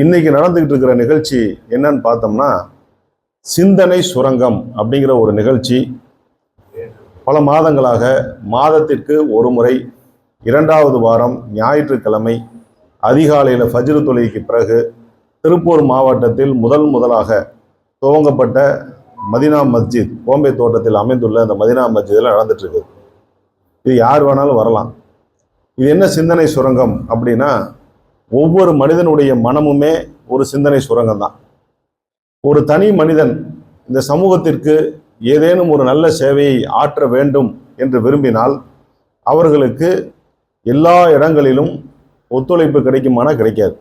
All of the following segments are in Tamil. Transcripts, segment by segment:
இன்னைக்கு நடந்துகிட்டு இருக்கிற நிகழ்ச்சி என்னன்னு பார்த்தோம்னா சிந்தனை சுரங்கம் அப்படிங்கிற ஒரு நிகழ்ச்சி. பல மாதங்களாக மாதத்திற்கு ஒரு முறை இரண்டாவது வாரம் ஞாயிற்றுக்கிழமை அதிகாலையில் ஃபஜ்ரு தொழுகைக்கு பிறகு திருப்பூர் மாவட்டத்தில் முதல் முதலாக துவங்கப்பட்ட மதினா மஸ்ஜித் கோம்பை தோட்டத்தில் அமைந்துள்ள அந்த மதினா மஸ்ஜிதில் நடந்துட்டுருக்கு இது யார் வேணாலும் வரலாம். இது என்ன சிந்தனை சுரங்கம் அப்படின்னா ஒவ்வொரு மனிதனுடைய மனமுமே ஒரு சிந்தனை சுரங்கம் தான் ஒரு தனி மனிதன் இந்த சமூகத்திற்கு ஏதேனும் ஒரு நல்ல சேவையை ஆற்ற வேண்டும் என்று விரும்பினால் அவர்களுக்கு எல்லா இடங்களிலும் ஒத்துழைப்பு கிடைக்குமானா கிடைக்காது.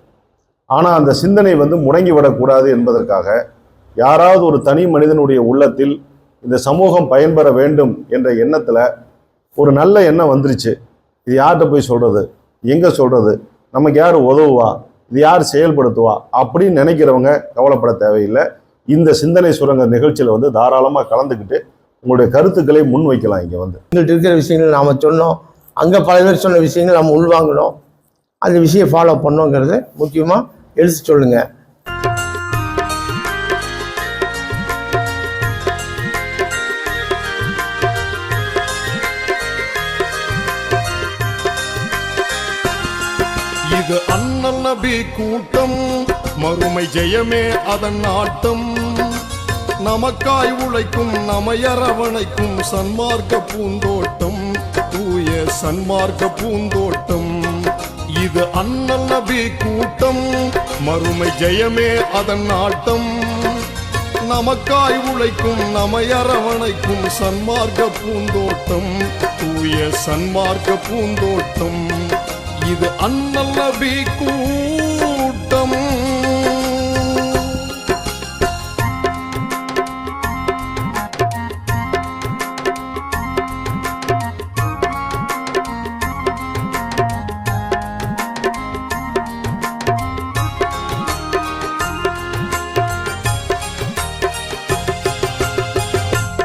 ஆனால் அந்த சிந்தனை வந்து முடங்கி விடக்கூடாது என்பதற்காக யாராவது ஒரு தனி மனிதனுடைய உள்ளத்தில் இந்த சமூகம் பயன்பெற வேண்டும் என்ற எண்ணத்தில் ஒரு நல்ல எண்ணம் வந்துருச்சு. இது யார்கிட்ட போய் சொல்கிறது எங்கே சொல்கிறது நமக்கு யார் உதவுவா? இது யார் செயல்படுத்துவா? அப்படின்னு நினைக்கிறவங்க கவலைப்பட தேவையில்லை. இந்த சிந்தனை சுரங்க நிகழ்ச்சியில் வந்து தாராளமாக கலந்துக்கிட்டு உங்களுடைய கருத்துக்களை முன் வைக்கலாம் இங்கே வந்து. எங்கள்கிட்ட இருக்கிற விஷயங்கள் நாம் சொன்னோம். அங்கே பல பேர் சொன்ன விஷயங்கள் நம்ம உள்வாங்கணும். அந்த விஷயம் ஃபாலோ பண்ணோங்கிறது முக்கியமாக எழுதி சொல்லுங்கள் இது அண்ணல் நபி கூட்டம். மறுமை ஜெயமே அதன் ஆட்டம். நமக்காய் உழைக்கும் நமையரவணைக்கும் சன்மார்க்க பூந்தோட்டம். தூய சன்மார்க்க பூந்தோட்டம். இது அண்ணல் நபி கூட்டம். மறுமை ஜெயமே அதன் ஆட்டம். நமக்காய் உழைக்கும் நமையரவணைக்கும் சன்மார்க்க பூந்தோட்டம். தூய சன்மார்க்க பூந்தோட்டம். இது அண்ணல் நபி கூட்டம்.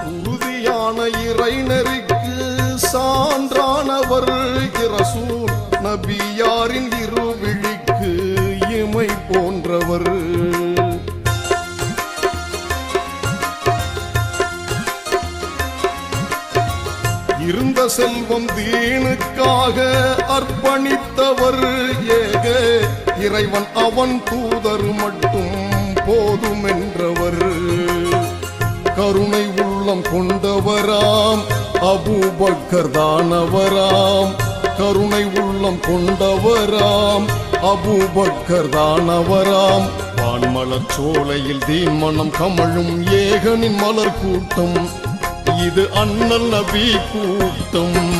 உறுதியான நபியாரின் இருவிழிக்கு இமை போன்றவர். இருந்த செல்வம் தீனுக்காக அர்ப்பணித்தவர். ஏக இறைவன் அவன் தூதர் மட்டும் போதுமென்றவர். கருணை உள்ளம் கொண்டவராம் அபூபக்கர் தானவராம். கருணை உள்ளம் கொண்டவராம். அபூபக்கர் தானவராம். வான்மலர் சோலையில் தீன் கமழும் ஏகனின் மலர் கூட்டம். இது அண்ணல் நபி கூட்டம்.